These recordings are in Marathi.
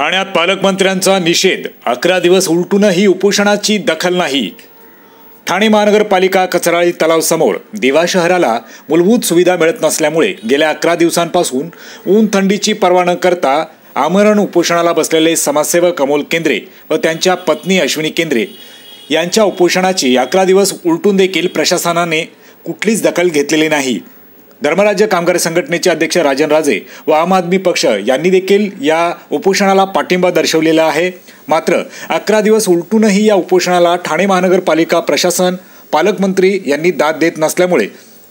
ठाण्यात पालकमंत्र्यांचा निषेध. अकरा दिवस उलटूनही उपोषणाची दखल नाही. ठाणे महानगरपालिका कचराळी तलाव समोर दिवा शहराला मूलभूत सुविधा मिळत नसल्यामुळे गेल्या अकरा दिवसांपासून ऊन थंडीची पर्वा न करता आमरण उपोषणाला बसलेले समाजसेवक अमोल केंद्रे व त्यांच्या पत्नी अश्विनी केंद्रे यांच्या उपोषणाची अकरा दिवस उलटून देखील प्रशासनाने कुठलीच दखल घेतलेली नाही. धर्मराज्य कामगार संघटनेचे अध्यक्ष राजन राजे व आम आदमी पक्ष यांनी देखील या उपोषणाला पाठिंबा दर्शवलेला आहे. मात्र अकरा दिवस उलटूनही या उपोषणाला ठाणे महानगरपालिका प्रशासन पालकमंत्री यांनी दाद देत नसल्यामुळे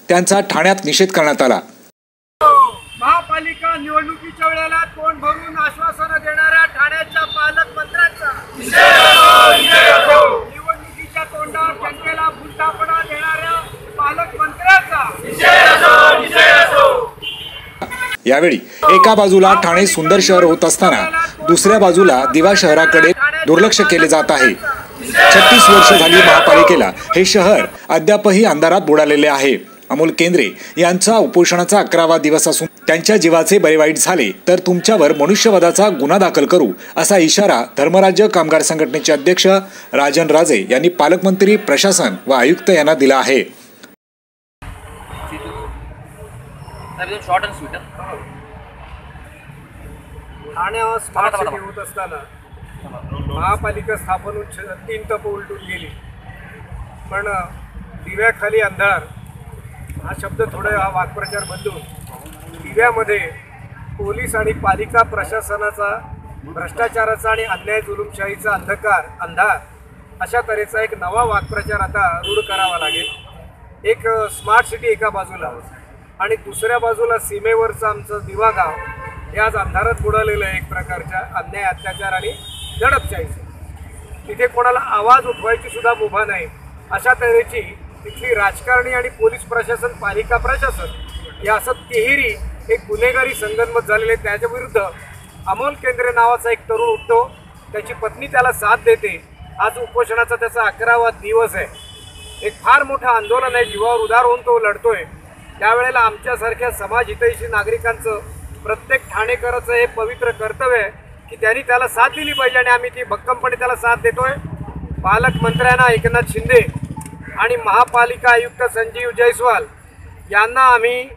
त्यांचा ठाण्यात निषेध करण्यात आला. महापालिका निवडणुकीच्या वेळेला तोंड भरून आश्वासनं देणाऱ्या ठाण्याच्या पालक निवडणुकीच्या तोंडावर जनतेला भूलथापणा देणाऱ्या पालकमंत्र्यांचा यावेळी एका बाजूला ठाणे सुंदर शहर होत असताना दुसऱ्या बाजूला दिवा शहराकडे दुर्लक्ष केले जात आहे. छत्तीस वर्ष झाली महापालिकेला हे शहर अद्यापही अंधारात बुडालेले आहे. अमोल केंद्रे यांचा उपोषणाचा अकरावा दिवस असून त्यांच्या जीवाचे बरे वाईट झाले तर तुमच्यावर मनुष्यवधाचा गुन्हा दाखल करू असा इशारा धर्मराज्य कामगार संघटनेचे अध्यक्ष राजन राजे यांनी पालकमंत्री प्रशासन व आयुक्त यांना दिला आहे. तर शॉर्ट अँड स्वीट ठाण्यावर स्मार्ट सिटी होत असताना महापालिका स्थापन होऊन छ- तीन टप उलटून गेली. पण दिव्याखाली अंधार हा शब्द थोडा हा वाक्प्रचार बदलून दिव्यामध्ये पोलीस आणि पालिका प्रशासनाचा भ्रष्टाचाराचा आणि अन्याय जुलुमशाहीचा अंधकार अंधार अशा तऱ्हेचा एक नवा वाक्प्रचार आता रूढ करावा लागेल. एक स्मार्ट सिटी एका बाजूला. आणि दुसऱ्या बाजूला सीमेवरचं आमचं दिवा गाव हे आज अंधारात बुडालेलं आहे एक प्रकारच्या अन्याय अत्याचार आणि दडपशाहीचं. तिथे कोणाला आवाज उठवायची सुद्धा मुभा नाही. अशा तऱ्हेची तिथली राजकारणी आणि पोलीस प्रशासन पालिका प्रशासन या असं तिहेरी एक गुन्हेगारी संगनमत झालेले आहे. त्याच्या विरुद्ध अमोल केंद्रे नावाचा एक तरुण उठतो. त्याची पत्नी त्याला साथ देते. आज उपोषणाचा त्याचा अकरावा दिवस आहे. एक फार मोठं आंदोलन आहे. जीवावर उदार होऊन तो लढतोय. त्यावेळेला आमच्यासारख्या समाजहितैषी नागरिकांचं प्रत्येक ठाणेकराचं हे पवित्र कर्तव्य आहे की त्यांनी त्याला साथ दिली पाहिजे आणि आम्ही ती भक्कमपणे त्याला साथ देतोय. पालकमंत्र्यांना एकनाथ शिंदे आणि महापालिका आयुक्त संजीव जयस्वाल यांना आम्ही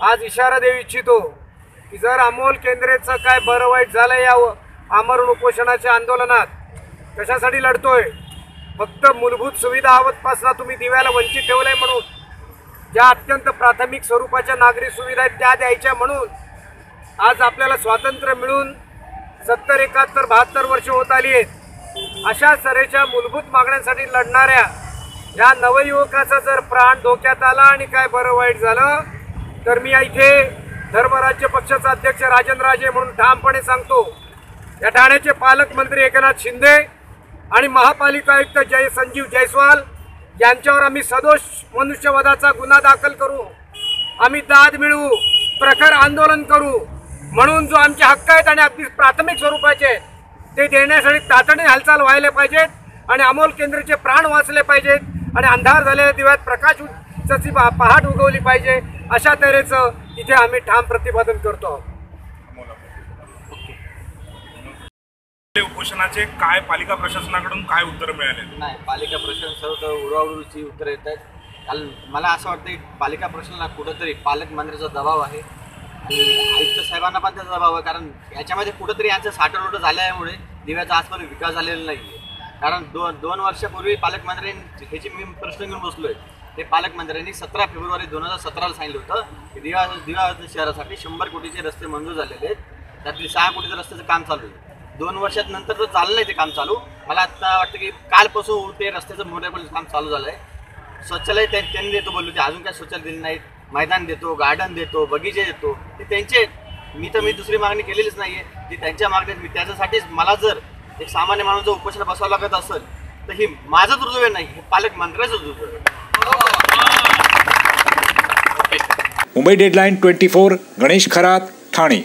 आज इशारा देऊ इच्छितो की जर अमोल केंद्रेचं काय बरं वाईट झालं या आमरण उपोषणाच्या आंदोलनात कशासाठी लढतोय? फक्त मूलभूत सुविधा आवतपासना तुम्ही दिव्याला वंचित ठेवलंय म्हणून ज्या अत्यंत प्राथमिक स्वरूपाच्या नागरी सुविधा आहेत त्या द्यायच्या म्हणून आज आपल्याला स्वातंत्र्य मिळून सत्तर एकाहत्तर बहात्तर वर्ष होत आली आहेत. अशा तऱ्हेच्या मूलभूत मागण्यांसाठी लढणाऱ्या या नवयुवकाचा जर प्राण धोक्यात आला आणि काय बरं वाईट झालं तर मी इथे धर्मराज्य पक्षाचा अध्यक्ष राजेंद्रराजे म्हणून ठामपणे सांगतो. या ठाण्याचे पालकमंत्री एकनाथ शिंदे आणि महापालिका आयुक्त जय संजीव जयस्वाल यांच्यावर आम्ही सदोष मनुष्यवधाचा गुन्हा दाखल करू. आम्ही दाद मिळवू प्रखर आंदोलन करू. म्हणून जो आमचे हक्क आहेत आणि अगदी प्राथमिक स्वरूपाचे ते देण्यासाठी तातडीने हालचाल व्हायला पाहिजेत आणि अमोल केंद्राचे प्राण वाचले पाहिजेत आणि अंधार झालेल्या दिव्यात प्रकाश ची पहाट उगवली पाहिजे. अशा तऱ्हेचं इथे आम्ही ठाम प्रतिपादन करतो आहोत. उपोषणाचे काय पालिका प्रशासनाकडून काय उत्तर मिळाले? नाही पालिका प्रशासन सर्व उत्तर उत्तरं येत आहेत. कारण मला असं वाटतं की पालिका प्रशासनाला कुठंतरी पालकमंत्र्याचा दबाव आहे आणि आयुक्त साहेबांना पण त्याचा दबाव आहे. कारण याच्यामध्ये कुठंतरी यांचं साठवलोट झाल्यामुळे दिव्याचा आजपर्यंत विकास झालेला नाही आहे कारण दोन दोन वर्षापूर्वी पालकमंत्र्यांनी ह्याची मी प्रश्न घेऊन बसलो आहे ते पालकमंत्र्यांनी सतरा फेब्रुवारी दोन हजार सतराला सांगितलं होतं की दिवा दिवा शहरासाठी शंभर कोटीचे रस्ते मंजूर झालेले आहेत. त्यातली सहा कोटीचं रस्त्याचं काम चालू आहे. दोन वर्षात नंतर तर चाललं आहे ते काम चालू. मला आता वाटतं की कालपासून ते रस्त्याचं मोठ्या काम चालू झालं आहे शौचालय त्यांनी देतो बोललो ते अजून काय शौचालय दिले नाहीत. मैदान देतो गार्डन देतो बगीचे देतो. ते त्यांचे मी तर मी दुसरी मागणी केलेलीच नाही आहे ती त्यांच्या मागणीत मी त्याच्यासाठीच मला जर एक सामान्य माणूस जर उपोषण बसावं लागत असेल तर ही माझं दुर्दैव नाही हे पालकमंत्र्याचं दुर्दैव आहे. Mumbai deadline twenty four Ganesh Kharat Thane.